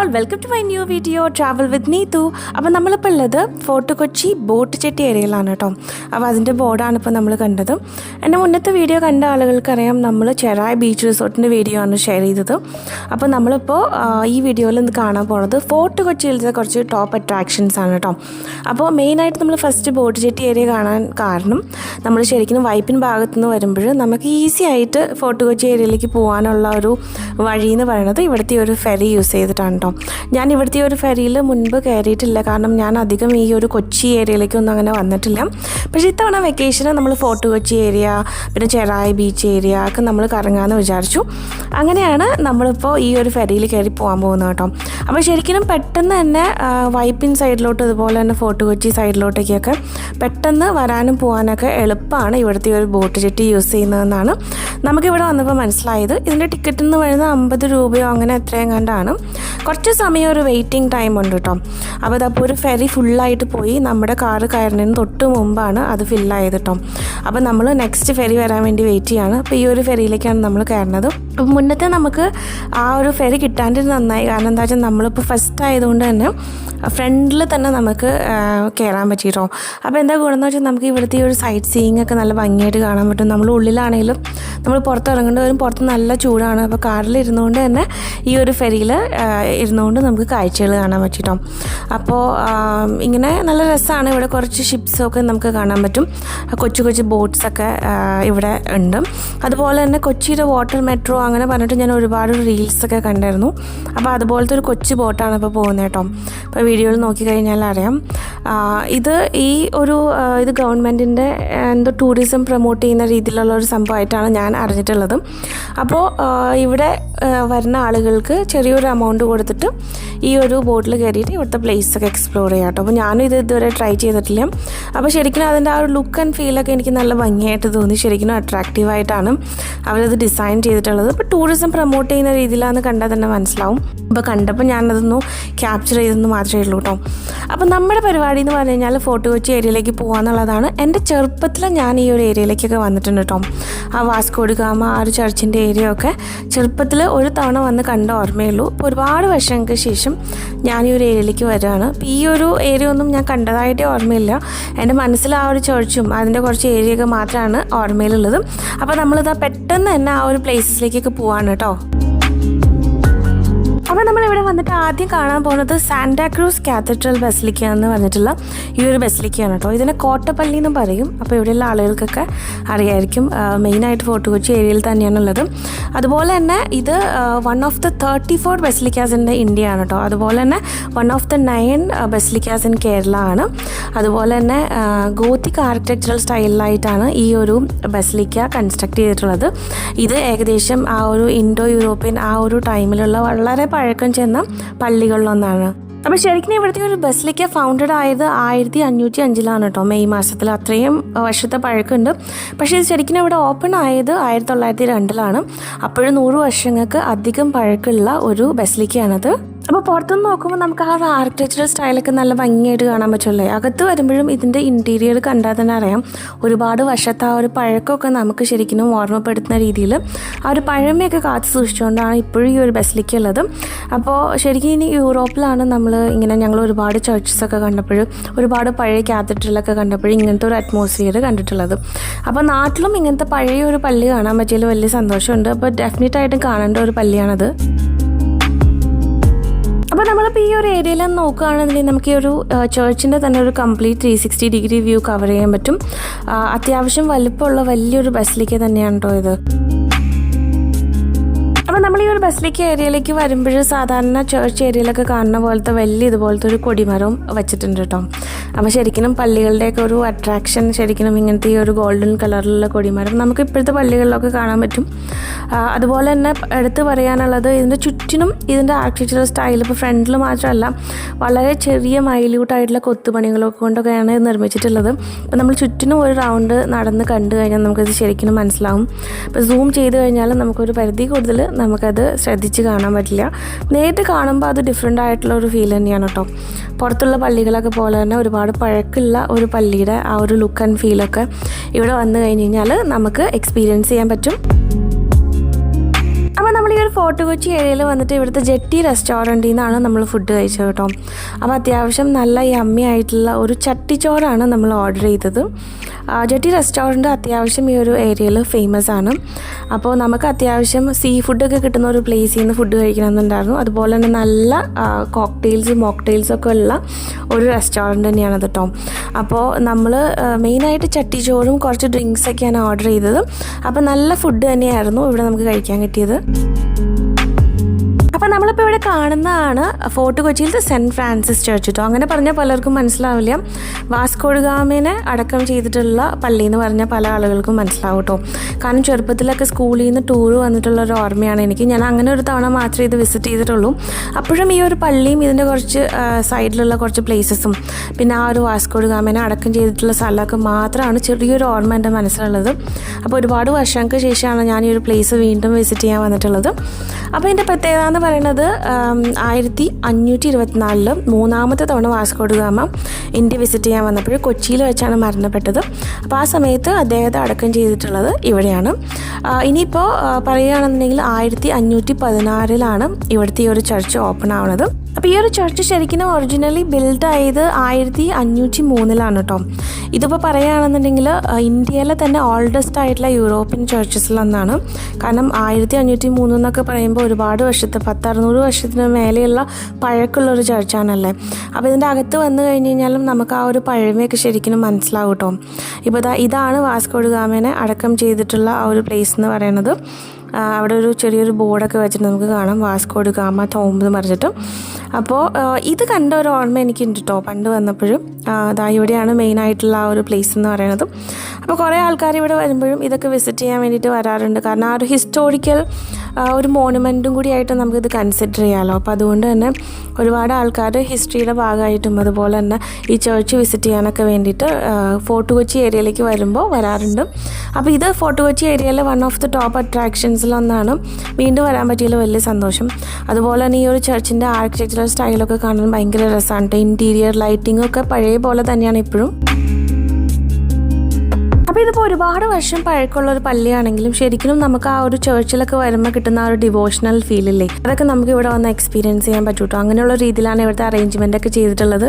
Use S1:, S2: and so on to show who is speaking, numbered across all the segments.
S1: All welcome to my new video travel with Neethu അപ്പോൾ നമ്മളിപ്പോൾ ഉള്ളത് ഫോർട്ട് കൊച്ചി ബോട്ട് ചെട്ടി ഏരിയയിലാണ് കേട്ടോ അപ്പോൾ അതിന്റെ ബോർഡാണ് ഇപ്പോൾ നമ്മൾ കണ്ടത്. എന്റെ മുന്നത്തെ വീഡിയോ കണ്ട ആളുകൾക്കറിയാം നമ്മൾ ചെറായ ബീച്ച് റിസോർട്ടിന്റെ വീഡിയോ ആണ് ഷെയർ ചെയ്തത്. അപ്പോൾ നമ്മളിപ്പോൾ ഈ വീഡിയോയിൽ നിന്ന് കാണാൻ പോണത് ഫോർട്ട് കൊച്ചിയിലത്തെ കുറച്ച് ടോപ്പ് അട്രാക്ഷൻസ് ആണ് കേട്ടോ അപ്പോൾ മെയിനായിട്ട് നമ്മൾ ഫസ്റ്റ് ബോട്ട് ചെട്ടി ഏരിയ കാണാൻ കാരണം നമ്മൾ ശരിക്കും വൈപ്പിൻ ഭാഗത്തു നിന്ന് വരുമ്പോൾ നമുക്ക് ഈസി ആയിട്ട് ഫോർട്ട് കൊച്ചി ഏരിയയിലേക്ക് പോകാനുള്ള ഒരു വഴി എന്ന് പറയുന്നത് ഇവിടുത്തെ ഒരു ഫെറി യൂസ് ചെയ്തിട്ടാണ് കേട്ടോ ഞാൻ ഇവിടുത്തെ ഒരു ഫെറിയിൽ മുൻപ് കയറിയിട്ടില്ല. കാരണം ഞാൻ അധികം ഈ ഒരു കൊച്ചി ഏരിയയിലേക്കൊന്നും അങ്ങനെ വന്നിട്ടില്ല. പക്ഷേ ഇത്തവണ വെക്കേഷന് നമ്മൾ ഫോർട്ട് കൊച്ചി ഏരിയ പിന്നെ ചെറായി ബീച്ച് ഏരിയ ഒക്കെ നമ്മൾ കറങ്ങാമെന്ന് വിചാരിച്ചു. അങ്ങനെയാണ് നമ്മളിപ്പോൾ ഈ ഒരു ഫെറിയിൽ കയറി പോകാൻ പോകുന്നത് കേട്ടോ. അപ്പോൾ ശരിക്കും പെട്ടെന്ന് തന്നെ വൈപ്പിൻ സൈഡിലോട്ട് ഇതുപോലെ തന്നെ ഫോർട്ട് കൊച്ചി സൈഡിലോട്ടേക്കൊക്കെ പെട്ടെന്ന് വരാനും പോകാനൊക്കെ എളുപ്പമാണ് ഇവിടുത്തെ ഒരു ബോട്ട് ജെട്ടി യൂസ് ചെയ്യുന്നതെന്നാണ് നമുക്കിവിടെ വന്നപ്പോൾ മനസ്സിലായത്. ഇതിന്റെ ടിക്കറ്റ് എന്ന് പറയുന്നത് അമ്പത് രൂപയോ അങ്ങനെ എത്രയും കണ്ടാണ് കുറച്ച് സമയം ഒരു വെയിറ്റിംഗ് ടൈം ഉണ്ട് കേട്ടോ അപ്പോൾ അതപ്പോൾ ഒരു ഫെറി ഫുള്ളായിട്ട് പോയി നമ്മുടെ കാറ് കയറുന്നതിന് തൊട്ട് മുമ്പാണ് അത് ഫില്ലായത് കേട്ടോ അപ്പോൾ നമ്മൾ നെക്സ്റ്റ് ഫെറി വരാൻ വേണ്ടി വെയിറ്റ് ചെയ്യാണ്. അപ്പോൾ ഈ ഒരു ഫെറിയിലേക്കാണ് നമ്മൾ കയറുന്നത്. മുന്നത്തെ നമുക്ക് ആ ഒരു ഫെറി കിട്ടാണ്ട് നന്നായി. കാരണം എന്താ വെച്ചാൽ നമ്മളിപ്പോൾ ഫസ്റ്റ് ആയതുകൊണ്ട് തന്നെ ഫ്രണ്ടിൽ തന്നെ നമുക്ക് കയറാൻ പറ്റിയിട്ടോ അപ്പോൾ എന്താ ഗുണമെന്ന് വെച്ചാൽ നമുക്ക് ഇവിടുത്തെ ഈ ഒരു സൈറ്റ് സീയിങ് ഒക്കെ നല്ല ഭംഗിയായിട്ട് കാണാൻ പറ്റും. നമ്മൾ ഉള്ളിലാണെങ്കിലും നമ്മൾ പുറത്തിറങ്ങേണ്ടി വരും പുറത്ത് നല്ല ചൂടാണ്. അപ്പോൾ കാറിൽ ഇരുന്നുകൊണ്ട് തന്നെ ഈ ഒരു ഫെറിയിൽ ഇരുന്നുകൊണ്ട് നമുക്ക് കാഴ്ചകൾ കാണാൻ പറ്റിയിട്ടോ അപ്പോൾ ഇങ്ങനെ നല്ല രസമാണ് ഇവിടെ കുറച്ച് ഷിപ്സൊക്കെ നമുക്ക് കാണാൻ പറ്റും. കൊച്ചു കൊച്ചു ബോട്ട്സൊക്കെ ഇവിടെ ഉണ്ട്. അതുപോലെ തന്നെ കൊച്ചിയുടെ വാട്ടർ മെട്രോ അങ്ങനെ പറഞ്ഞിട്ട് ഞാൻ ഒരുപാട് റീൽസൊക്കെ കണ്ടായിരുന്നു അപ്പോൾ അതുപോലത്തെ ഒരു കൊച്ചു ബോട്ടാണ് ഇപ്പോൾ പോകുന്നത് കേട്ടോ. ഇപ്പോൾ വീഡിയോയിൽ നോക്കിക്കഴിഞ്ഞാൽ അറിയാം. ഇത് ഈ ഒരു ഇത് ഗവൺമെന്റിന്റെ എന്തോ ടൂറിസം പ്രൊമോട്ട് ചെയ്യുന്ന രീതിയിലുള്ള ഒരു സംഭവമായിട്ടാണ് ഞാൻ അറിഞ്ഞിട്ടുള്ളത്. അപ്പോൾ ഇവിടെ വരുന്ന ആളുകൾക്ക് ചെറിയൊരു എമൗണ്ട് കൊടുത്തിട്ട് ഈ ഒരു ബോട്ടിൽ കയറിയിട്ട് ഇവിടുത്തെ പ്ലേസൊക്കെ എക്സ്പ്ലോർ ചെയ്യാം കേട്ടോ. അപ്പോൾ ഞാനും ഇത് ഇതുവരെ ട്രൈ ചെയ്തിട്ടില്ല. അപ്പോൾ ശരിക്കും അതിന്റെ ആ ഒരു ലുക്ക് ആൻഡ് ഫീലൊക്കെ എനിക്ക് നല്ല ഭംഗിയായിട്ട് തോന്നി. ശരിക്കും അട്രാക്റ്റീവായിട്ടാണ് അവരത് ഡിസൈൻ ചെയ്തിട്ടുള്ളത്. ഇപ്പോൾ ടൂറിസം പ്രൊമോട്ട് ചെയ്യുന്ന രീതിയിലാണെന്ന് കണ്ടാൽ തന്നെ മനസ്സിലാവും. അപ്പോൾ കണ്ടപ്പോൾ ഞാനതൊന്ന് ക്യാപ്ചർ ചെയ്തെന്ന് മാത്രമേ ഉള്ളൂ കേട്ടോ അപ്പോൾ നമ്മുടെ പരിപാടി എന്ന് പറഞ്ഞു കഴിഞ്ഞാൽ ഫോർട്ട് കൊച്ചി ഏരിയയിലേക്ക് പോകാന്നുള്ളതാണ് എന്റെ ചെറുപ്പത്തിൽ ഞാൻ ഈ ഒരു ഏരിയയിലേക്കൊക്കെ വന്നിട്ടുണ്ട് കേട്ടോ ആ വാസ്കോഡ് ഗാമ ആ ഒരു ചർച്ചിന്റെ ഏരിയ ഒക്കെ ചെറുപ്പത്തിൽ ഒരു തവണ വന്ന് കണ്ട ഓർമ്മയുള്ളൂ. ഇപ്പോൾ ഒരുപാട് വർഷങ്ങൾക്ക് ശേഷം ഞാൻ ഈ ഒരു ഏരിയയിലേക്ക് വരികയാണ്. അപ്പോൾ ഈ ഒരു ഏരിയ ഒന്നും ഞാൻ കണ്ടതായിട്ടേ ഓർമ്മയില്ല. എന്റെ മനസ്സിൽ ആ ഒരു ചർച്ചും അതിന്റെ കുറച്ച് ഏരിയയൊക്കെ മാത്രമാണ് ഓർമ്മയിലുള്ളത്. അപ്പോൾ നമ്മളിതാ പെട്ടെന്ന് തന്നെ ആ ഒരു പ്ലേസസിലേക്കൊക്കെ പോവാണ് കേട്ടോ. അപ്പോൾ നമ്മൾ ഇവിടെ വന്നിട്ട് ആദ്യം കാണാൻ പോകുന്നത് സാന്റാക്രൂസ് കാത്തഡ്രൽ ബസിലിക്ക എന്ന് പറഞ്ഞിട്ടുള്ള ഈ ഒരു ബസിലിക്കയാണ് കേട്ടോ ഇതിനെ കോട്ടപ്പള്ളി എന്നും പറയും. അപ്പോൾ ഇവിടെയുള്ള ആളുകൾക്കൊക്കെ അറിയായിരിക്കും മെയിനായിട്ട് ഫോർട്ട് കൊച്ചി ഏരിയയിൽ തന്നെയാണുള്ളത്. അതുപോലെ തന്നെ ഇത് one of the thirty four basilicas in India ആണ് കേട്ടോ അതുപോലെ തന്നെ one of the nine basilicas in Kerala ആണ് അതുപോലെ തന്നെ ഗോത്തിക് ആർക്കിടെക്ചറൽ സ്റ്റൈലിലായിട്ടാണ് ഈ ഒരു ബസിലിക്ക കൺസ്ട്രക്ട് ചെയ്തിട്ടുള്ളത്. ഇത് ഏകദേശം ആ ഒരു ഇൻഡോ യൂറോപ്യൻ ആ ഒരു ടൈമിലുള്ള വളരെ പഴക്കം ചെന്ന പള്ളികളിലൊന്നാണ്. അപ്പോൾ ശരിക്കും ഇവിടുത്തെ ഒരു ബസിലിക്ക ഫൗണ്ടഡ് ആയത് ആയിരത്തി അഞ്ഞൂറ്റി അഞ്ചിലാണ് കേട്ടോ. മെയ് മാസത്തിൽ അത്രയും വർഷത്തെ പഴക്കമുണ്ട്. പക്ഷേ ഇത് ശരിക്കും ഇവിടെ ഓപ്പൺ ആയത് ആയിരത്തി തൊള്ളായിരത്തി രണ്ടിലാണ്. അപ്പോഴും നൂറ് വർഷങ്ങൾക്ക് അധികം പഴക്കമുള്ള ഒരു ബസിലിക്കയാണത് അപ്പോൾ പുറത്തുനിന്ന് നോക്കുമ്പോൾ നമുക്ക് ആ ഒരു ആർക്കിടെക്ചറൽ സ്റ്റൈലൊക്കെ നല്ല ഭംഗിയായിട്ട് കാണാൻ പറ്റുമല്ലേ? അകത്ത് വരുമ്പോഴും ഇതിന്റെ ഇന്റീരിയർ കണ്ടാൽ തന്നെ അറിയാം. ഒരുപാട് വശത്ത് ആ ഒരു പഴക്കമൊക്കെ നമുക്ക് ശരിക്കും ഓർമ്മപ്പെടുത്തുന്ന രീതിയിൽ ആ ഒരു പഴമയൊക്കെ കാത്തു സൂക്ഷിച്ചുകൊണ്ടാണ് ഇപ്പോഴും ഈ ഒരു ബസിലിക്ക ഉള്ളത്. അപ്പോൾ ശരിക്കും ഇനി യൂറോപ്പിലാണ് നമ്മൾ ഇങ്ങനെ ഞങ്ങൾ ഒരുപാട് ചർച്ചസ് ഒക്കെ കണ്ടപ്പോഴും ഒരുപാട് പഴയ കാത്തഡ്രലൊക്കെ കണ്ടപ്പോഴും ഇങ്ങനത്തെ ഒരു അറ്റ്മോസ്ഫിയർ കണ്ടിട്ടുള്ളത്. അപ്പോൾ നാട്ടിലും ഇങ്ങനത്തെ പഴയ ഒരു പള്ളി കാണാൻ പറ്റിയതിൽ വലിയ സന്തോഷമുണ്ട്. അപ്പോൾ ഡെഫിനറ്റായിട്ടും കാണേണ്ട ഒരു പള്ളിയാണത്. അപ്പോൾ നമ്മളിപ്പോൾ ഈ ഒരു ഏരിയയിൽ നോക്കുകയാണെന്നുണ്ടെങ്കിൽ നമുക്ക് ഈ ഒരു ചേർച്ചിന്റെ തന്നെ ഒരു complete three sixty degree view cover ചെയ്യാൻ പറ്റും. അത്യാവശ്യം വലുപ്പമുള്ള വലിയൊരു ബസ്സിലേക്ക് തന്നെയാണ് കേട്ടോ ഇത്. അപ്പോൾ നമ്മൾ ഈ ഒരു ബസ്സിലേക്ക് ഏരിയയിലേക്ക് വരുമ്പോൾ സാധാരണ ചേർച്ച് ഏരിയയിലൊക്കെ കാണുന്ന പോലത്തെ വലിയ ഇതുപോലത്തെ ഒരു കൊടിമരവും വെച്ചിട്ടുണ്ട് കേട്ടോ അപ്പോൾ ശരിക്കും പള്ളികളുടെയൊക്കെ ഒരു അട്രാക്ഷൻ ശരിക്കും ഇങ്ങനത്തെ ഈ ഒരു ഗോൾഡൻ കളറിലുള്ള കൊടിമരം നമുക്ക് ഇപ്പോഴത്തെ പള്ളികളിലൊക്കെ കാണാൻ പറ്റും. അതുപോലെ തന്നെ എടുത്ത് പറയാനുള്ളത് ഇതിന്റെ ചുറ്റിനും ഇതിന്റെ ആർക്കിടെക്ചറൽ സ്റ്റൈൽ ഇപ്പോൾ ഫ്രണ്ടിൽ മാത്രമല്ല വളരെ ചെറിയ മൈല്യൂട്ടായിട്ടുള്ള കൊത്തുപണികളൊക്കെ കൊണ്ടൊക്കെയാണ് ഇത് നിർമ്മിച്ചിട്ടുള്ളത്. അപ്പോൾ നമ്മൾ ചുറ്റിനും ഒരു റൗണ്ട് നടന്ന് കണ്ടു കഴിഞ്ഞാൽ നമുക്കത് ശരിക്കും മനസ്സിലാവും. ഇപ്പോൾ സൂം ചെയ്ത് കഴിഞ്ഞാൽ നമുക്കൊരു പരിധി കൂടുതൽ നമുക്കത് ശ്രദ്ധിച്ച് കാണാൻ പറ്റില്ല. നേരിട്ട് കാണുമ്പോൾ അത് ഡിഫറെന്റ് ആയിട്ടുള്ള ഒരു ഫീൽ തന്നെയാണ് കേട്ടോ പുറത്തുള്ള പള്ളികളൊക്കെ പോലെ തന്നെ ഒരുപാട് പഴക്കമുള്ള ഒരു പള്ളിയുടെ ആ ഒരു ലുക്ക് ആൻഡ് ഫീലൊക്കെ ഇവിടെ വന്നു കഴിഞ്ഞ് കഴിഞ്ഞാൽ നമുക്ക് എക്സ്പീരിയൻസ് ചെയ്യാൻ പറ്റും. ഫോർട്ട് കൊച്ചി ഏരിയയിൽ വന്നിട്ട് ഇവിടുത്തെ ജെട്ടി റെസ്റ്റോറന്റിൽ നിന്നാണ് നമ്മൾ ഫുഡ് കഴിച്ചത് കേട്ടോ. അപ്പോൾ അത്യാവശ്യം നല്ല യമ്മി ആയിട്ടുള്ള ഒരു ചട്ടിച്ചോറാണ് നമ്മൾ ഓർഡർ ചെയ്തത്. ജെട്ടി റെസ്റ്റോറന്റ് അത്യാവശ്യം ഈ ഒരു ഏരിയയിൽ ഫേമസ് ആണ്. അപ്പോൾ നമുക്ക് അത്യാവശ്യം സീ ഫുഡൊക്കെ കിട്ടുന്ന ഒരു പ്ലേസിൽ നിന്ന് ഫുഡ് കഴിക്കണമെന്നുണ്ടായിരുന്നു. അതുപോലെ തന്നെ നല്ല കോക്ടെയിൽസ് മോക്ടെയിൽസ് ഒക്കെ ഉള്ള ഒരു റെസ്റ്റോറന്റ് തന്നെയാണ് കേട്ടോ. അപ്പോൾ നമ്മൾ മെയിനായിട്ട് ചട്ടിച്ചോറും കുറച്ച് ഡ്രിങ്ക്സൊക്കെയാണ് ഓർഡർ ചെയ്തത്. അപ്പോൾ നല്ല ഫുഡ് തന്നെയായിരുന്നു ഇവിടെ നമുക്ക് കഴിക്കാൻ കിട്ടിയത്. കാണുന്നതാണ് ഫോർട്ട് കൊച്ചിയിലത്തെ സെന്റ് ഫ്രാൻസിസ് ചർച്ച് കേട്ടോ അങ്ങനെ പറഞ്ഞാൽ പലർക്കും മനസ്സിലാവില്ല. വാസ്കോഡുഗാമിനെ അടക്കം ചെയ്തിട്ടുള്ള പള്ളി എന്ന് പറഞ്ഞാൽ പല ആളുകൾക്കും മനസ്സിലാവും കേട്ടോ കാരണം ചെറുപ്പത്തിലൊക്കെ സ്കൂളിൽ നിന്ന് ടൂർ വന്നിട്ടുള്ള ഒരു ഓർമ്മയാണ് എനിക്ക്. ഞാൻ അങ്ങനെ ഒരു തവണ മാത്രമേ ഇത് വിസിറ്റ് ചെയ്തിട്ടുള്ളൂ. അപ്പോഴും ഈ ഒരു പള്ളിയും ഇതിന്റെ കുറച്ച് സൈഡിലുള്ള കുറച്ച് പ്ലേസസും പിന്നെ ആ ഒരു വാസ്കോഡുഗാമിനെ അടക്കം ചെയ്തിട്ടുള്ള സ്ഥലമൊക്കെ മാത്രമാണ് ചെറിയൊരു ഓർമ്മ എന്റെ മനസ്സിലുള്ളത്. അപ്പോൾ ഒരുപാട് വർഷങ്ങൾക്ക് ശേഷമാണ് ഞാൻ ഈ ഒരു പ്ലേസ് വീണ്ടും വിസിറ്റ് ചെയ്യാൻ വന്നിട്ടുള്ളത്. അപ്പോൾ ഇതിന്റെ പ്രത്യേകത എന്ന് പറയുന്നത് ആയിരത്തി അഞ്ഞൂറ്റി ഇരുപത്തിനാലിൽ മൂന്നാമത്തെ തവണ വാസ്കോട് ഗാമ ഇന്ത്യ വിസിറ്റ് ചെയ്യാൻ വന്നപ്പോൾ കൊച്ചിയിൽ വെച്ചാണ് മരണപ്പെട്ടത്. അപ്പോൾ ആ സമയത്ത് അദ്ദേഹത്തെ അടക്കം ചെയ്തിട്ടുള്ളത് ഇവിടെയാണ്. ഇനിയിപ്പോൾ പറയുകയാണെന്നുണ്ടെങ്കിൽ ആയിരത്തി അഞ്ഞൂറ്റി പതിനാറിലാണ് ഇവിടുത്തെ ഈ ഒരു ചർച്ച് ഓപ്പൺ ആവുന്നത്. അപ്പോൾ ഈ ഒരു ചർച്ച് ശരിക്കും ഒറിജിനലി ബിൽഡ് ആയത് ആയിരത്തി അഞ്ഞൂറ്റി മൂന്നിലാണ് കേട്ടോ ഇതിപ്പോൾ പറയുകയാണെന്നുണ്ടെങ്കിൽ ഇന്ത്യയിലെ തന്നെ ഓൾഡസ്റ്റ് ആയിട്ടുള്ള യൂറോപ്യൻ ചർച്ചസിലൊന്നാണ്. കാരണം ആയിരത്തി അഞ്ഞൂറ്റി മൂന്ന് എന്നൊക്കെ പറയുമ്പോൾ ഒരുപാട് വർഷത്തെ പത്തറുന്നൂറ് വർഷത്തിന് മേലെയുള്ള പഴക്കമുള്ള ഒരു ചർച്ചാണല്ലേ. അപ്പോൾ ഇതിന്റെ അകത്ത് വന്നു കഴിഞ്ഞ് കഴിഞ്ഞാലും നമുക്ക് ആ ഒരു പഴമയൊക്കെ ശരിക്കും മനസ്സിലാവും കേട്ടോ ഇപ്പോൾ ഇതാണ് വാസ്കോഡ് ഗാമേനെ അടക്കം ചെയ്തിട്ടുള്ള ആ ഒരു പ്ലേസ് എന്ന് പറയുന്നത്. അവിടെ ഒരു ചെറിയൊരു ബോർഡൊക്കെ വെച്ചിട്ട് നമുക്ക് കാണാം. വാസ്കോഡ് ഗാമ തോമ്പ് എന്ന് പറഞ്ഞിട്ട്. അപ്പോൾ ഇത് കണ്ട ഒരു ഓർമ്മ എനിക്കുണ്ട് കേട്ടോ പണ്ട് വന്നപ്പോഴും അതാ ഇവിടെയാണ് മെയിനായിട്ടുള്ള ആ ഒരു പ്ലേസ് എന്ന് പറയുന്നത്. അപ്പോൾ കുറേ ആൾക്കാർ ഇവിടെ വരുമ്പോഴും ഇതൊക്കെ വിസിറ്റ് ചെയ്യാൻ വേണ്ടിയിട്ട് വരാറുണ്ട്. കാരണം ആ ഒരു ഹിസ്റ്റോറിക്കൽ ഒരു മോണുമെന്റും കൂടിയായിട്ട് നമുക്കിത് കൺസിഡർ ചെയ്യാമല്ലോ അപ്പോൾ അതുകൊണ്ട് തന്നെ ഒരുപാട് ആൾക്കാർ ഹിസ്റ്ററിയുടെ ഭാഗമായിട്ടും അതുപോലെ തന്നെ ഈ ചേർച്ച് വിസിറ്റ് ചെയ്യാനൊക്കെ വേണ്ടിയിട്ട് ഫോർട്ട് കൊച്ചി ഏരിയയിലേക്ക് വരുമ്പോൾ വരാറുണ്ട്. അപ്പോൾ ഇത് ഫോർട്ട് കൊച്ചി ഏരിയയിലെ വൺ ഓഫ് ദി ടോപ്പ് അട്രാക്ഷൻസിലൊന്നാണ് വീണ്ടും വരാൻ പറ്റിയതിൽ വലിയ സന്തോഷം. അതുപോലെ തന്നെ ഈ ഒരു ചേർച്ചിന്റെ ആർക്കിടെക്ചറൽ സ്റ്റൈലൊക്കെ കാണാൻ ഭയങ്കര രസമാണ് ഇന്റീരിയർ ലൈറ്റിംഗ് ഒക്കെ പഴയ പോലെ തന്നെയാണ് ഇപ്പോഴും. ഇതിപ്പോൾ ഒരുപാട് വർഷം പഴക്കമുള്ള ഒരു പള്ളിയാണെങ്കിലും ശരിക്കും നമുക്ക് ആ ഒരു ചേർച്ചിലൊക്കെ വരുമ്പോൾ കിട്ടുന്ന ആ ഒരു ഡിവോഷണൽ ഫീൽ ഫീലില്ലേ അതൊക്കെ നമുക്ക് ഇവിടെ വന്ന് എക്സ്പീരിയൻസ് ചെയ്യാൻ പറ്റൂട്ടോ? അങ്ങനെയുള്ള രീതിയിലാണ് ഇവിടുത്തെ അറേഞ്ച്മെന്റ് ഒക്കെ ചെയ്തിട്ടുള്ളത്.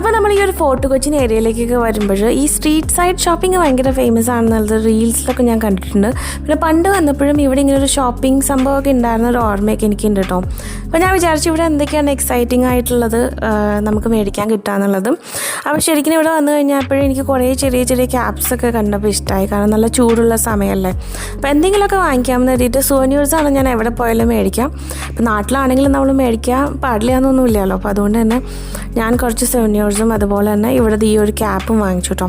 S1: അപ്പോൾ നമ്മൾ ഈ ഒരു ഫോർട്ട് കൊച്ചിൻ ഏരിയയിലേക്കൊക്കെ വരുമ്പോൾ ഈ സ്ട്രീറ്റ് സൈഡ് ഷോപ്പിംഗ് ഭയങ്കര ഫേമസ് ആണെന്നുള്ളത് റീൽസിലൊക്കെ ഞാൻ കണ്ടിട്ടുണ്ട്. പിന്നെ പണ്ട് വന്നപ്പോഴും ഇവിടെ ഇങ്ങനെ ഒരു ഷോപ്പിംഗ് സംഭവമൊക്കെ ഉണ്ടായിരുന്ന ഒരു ഓർമ്മയൊക്കെ എനിക്കുണ്ട് കേട്ടോ അപ്പോൾ ഞാൻ വിചാരിച്ചു ഇവിടെ എന്തൊക്കെയാണ് എക്സൈറ്റിംഗ് ആയിട്ടുള്ളത് നമുക്ക് മേടിക്കാൻ കിട്ടാന്നുള്ളതും അപ്പോൾ ശരിക്കും ഇവിടെ വന്നു കഴിഞ്ഞപ്പോഴും എനിക്ക് കുറേ ചെറിയ ചെറിയ ക്യാപ്സ് ഒക്കെ കണ്ടപ്പോൾ ഇഷ്ടമായി കാരണം നല്ല ചൂടുള്ള സമയമല്ലേ. അപ്പോൾ എന്തെങ്കിലുമൊക്കെ വാങ്ങിക്കാമെന്ന് കരുതിയിട്ട് സോനിയേഴ്സാണ് ഞാൻ എവിടെ പോയാലും മേടിക്കാം. അപ്പോൾ നാട്ടിലാണെങ്കിലും നമ്മൾ മേടിക്കാൻ പാടില്ല എന്നൊന്നുമില്ലല്ലോ. അപ്പോൾ അതുകൊണ്ട് തന്നെ ഞാൻ കുറച്ച് സെവന്യേഴ്സും അതുപോലെ തന്നെ ഇവിടുത്തെ ഈ ഒരു ക്യാപ്പും വാങ്ങിച്ചു കേട്ടോ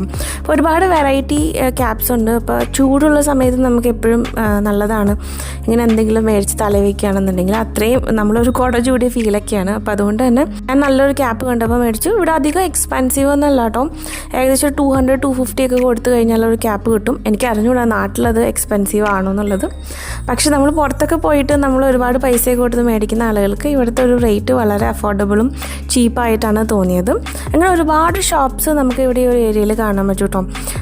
S1: ഒരുപാട് വെറൈറ്റി ക്യാപ്സ് ഉണ്ട്. അപ്പോൾ ചൂടുള്ള സമയത്ത് നമുക്ക് എപ്പോഴും നല്ലതാണ്. ഇങ്ങനെ എന്തെങ്കിലും മേടിച്ച് തലവെക്കുകയാണെന്നുണ്ടെങ്കിൽ അത്രയും നമ്മളൊരു കുട ചൂടിയ ഫീലൊക്കെയാണ് അപ്പോൾ അതുകൊണ്ട് തന്നെ ഞാൻ നല്ലൊരു ക്യാപ്പ് കണ്ടപ്പോൾ മേടിച്ചു. ഇവിടെ അധികം എക്സ്പെൻസീവ് ഒന്നല്ല കേട്ടോ ഏകദേശം ടു ഹൺഡ്രഡ് ടു ഫിഫ്റ്റി ഒക്കെ കൊടുത്തു കഴിഞ്ഞാൽ ഒരു ക്യാപ്പ് കിട്ടും. എനിക്ക് അറിഞ്ഞുകൂടാ നാട്ടിലത് എക്സ്പെൻസീവ് ആണോ എന്നുള്ളത്. പക്ഷെ നമ്മൾ പുറത്തൊക്കെ പോയിട്ട് നമ്മൾ ഒരുപാട് പൈസയൊക്കെ കൊടുത്ത് മേടിക്കുന്ന ആളുകൾക്ക് ഇവിടുത്തെ ഒരു റേറ്റ് വളരെ അഫോർഡബിളും ചീപ്പായിട്ടാണ് തോന്നിയത്. അങ്ങനെ ഒരുപാട് ഷോപ്സ് നമുക്ക് ഇവിടെ ഈ ഒരു ഏരിയയിൽ കാണാൻ പറ്റും കേട്ടോ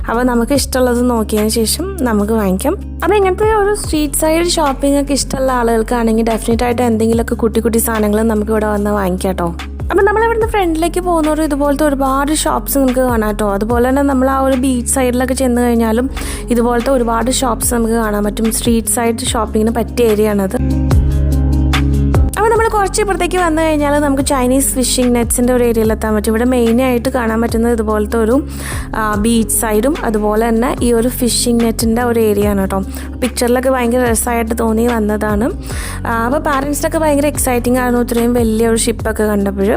S1: അപ്പോൾ നമുക്ക് ഇഷ്ടമുള്ളത് നോക്കിയതിന് ശേഷം നമുക്ക് വാങ്ങിക്കാം. അപ്പോൾ ഇങ്ങനത്തെ ഒരു സ്ട്രീറ്റ് സൈഡ് ഷോപ്പിംഗ് ഒക്കെ ഇഷ്ടമുള്ള ആളുകൾക്കാണെങ്കിൽ ഡെഫിനറ്റ് ആയിട്ട് എന്തെങ്കിലുമൊക്കെ കുട്ടി കുട്ടി സാധനങ്ങൾ നമുക്ക് ഇവിടെ വന്ന് വാങ്ങിക്കാം കേട്ടോ അപ്പം നമ്മൾ ഇവിടുന്ന് ഫ്രണ്ടിലേക്ക് പോകുന്നവർ ഇതുപോലത്തെ ഒരുപാട് ഷോപ്സ് നമുക്ക് കാണാം കേട്ടോ അതുപോലെ തന്നെ നമ്മൾ ആ ഒരു ബീച്ച് സൈഡിലൊക്കെ ചെന്ന് കഴിഞ്ഞാലും ഇതുപോലത്തെ ഒരുപാട് ഷോപ്സ് നമുക്ക് കാണാൻ പറ്റും. സ്ട്രീറ്റ് സൈഡ് ഷോപ്പിങ്ങിന് പറ്റിയ ഏരിയ ആണത്. അപ്പോൾ നമ്മൾ കുറച്ച് ഇപ്പുറത്തേക്ക് വന്നു കഴിഞ്ഞാൽ നമുക്ക് ചൈനീസ് ഫിഷിംഗ് നെറ്റ്സിന്റെ ഒരു ഏരിയയിൽ എത്താൻ പറ്റും. ഇവിടെ മെയിനായിട്ട് കാണാൻ പറ്റുന്നത് ഇതുപോലത്തെ ഒരു ബീച്ച് സൈഡും അതുപോലെ തന്നെ ഈ ഒരു ഫിഷിംഗ് നെറ്റിന്റെ ഒരു ഏരിയ ആണ് കേട്ടോ. പിക്ചറിലൊക്കെ ഭയങ്കര രസമായിട്ട് തോന്നി വന്നതാണ്. അപ്പോൾ പാരൻസിനൊക്കെ ഭയങ്കര എക്സൈറ്റിംഗ് ആയിരുന്നു. ഇത്രയും വലിയൊരു ഷിപ്പൊക്കെ കണ്ടപ്പോൾ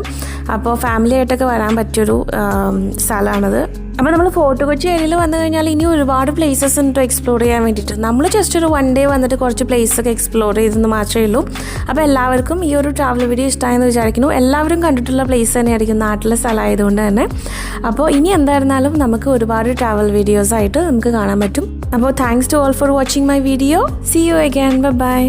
S1: അപ്പോൾ ഫാമിലി ആയിട്ടൊക്കെ വരാൻ പറ്റിയൊരു സ്ഥലമാണത്. അപ്പോൾ നമ്മൾ ഫോർട്ട് കൊച്ചി ഏരിയയിൽ വന്നു കഴിഞ്ഞാൽ ഇനി ഒരുപാട് പ്ലേസസ് ഉണ്ട് എക്സ്പ്ലോർ ചെയ്യാൻ വേണ്ടിയിട്ട്. നമ്മൾ ജസ്റ്റ് ഒരു വൺ ഡേ വന്നിട്ട് കുറച്ച് പ്ലേസ് ഒക്കെ എക്സ്പ്ലോർ ചെയ്തെന്ന് മാത്രമേ ഉള്ളൂ. അപ്പോൾ എല്ലാവർക്കും ഈ ഒരു ട്രാവൽ വീഡിയോ ഇഷ്ടമായെന്ന് വിചാരിക്കുന്നു. എല്ലാവരും കണ്ടിട്ടുള്ള പ്ലേസ് തന്നെയായിരിക്കും നാട്ടിലെ സ്ഥലമായതുകൊണ്ട് തന്നെ. അപ്പോൾ ഇനി എന്തായിരുന്നാലും നമുക്ക് ഒരുപാട് ട്രാവൽ വീഡിയോസ് ആയിട്ട് നമുക്ക് കാണാൻ പറ്റും. അപ്പോൾ thanks to all for watching my video see you again bye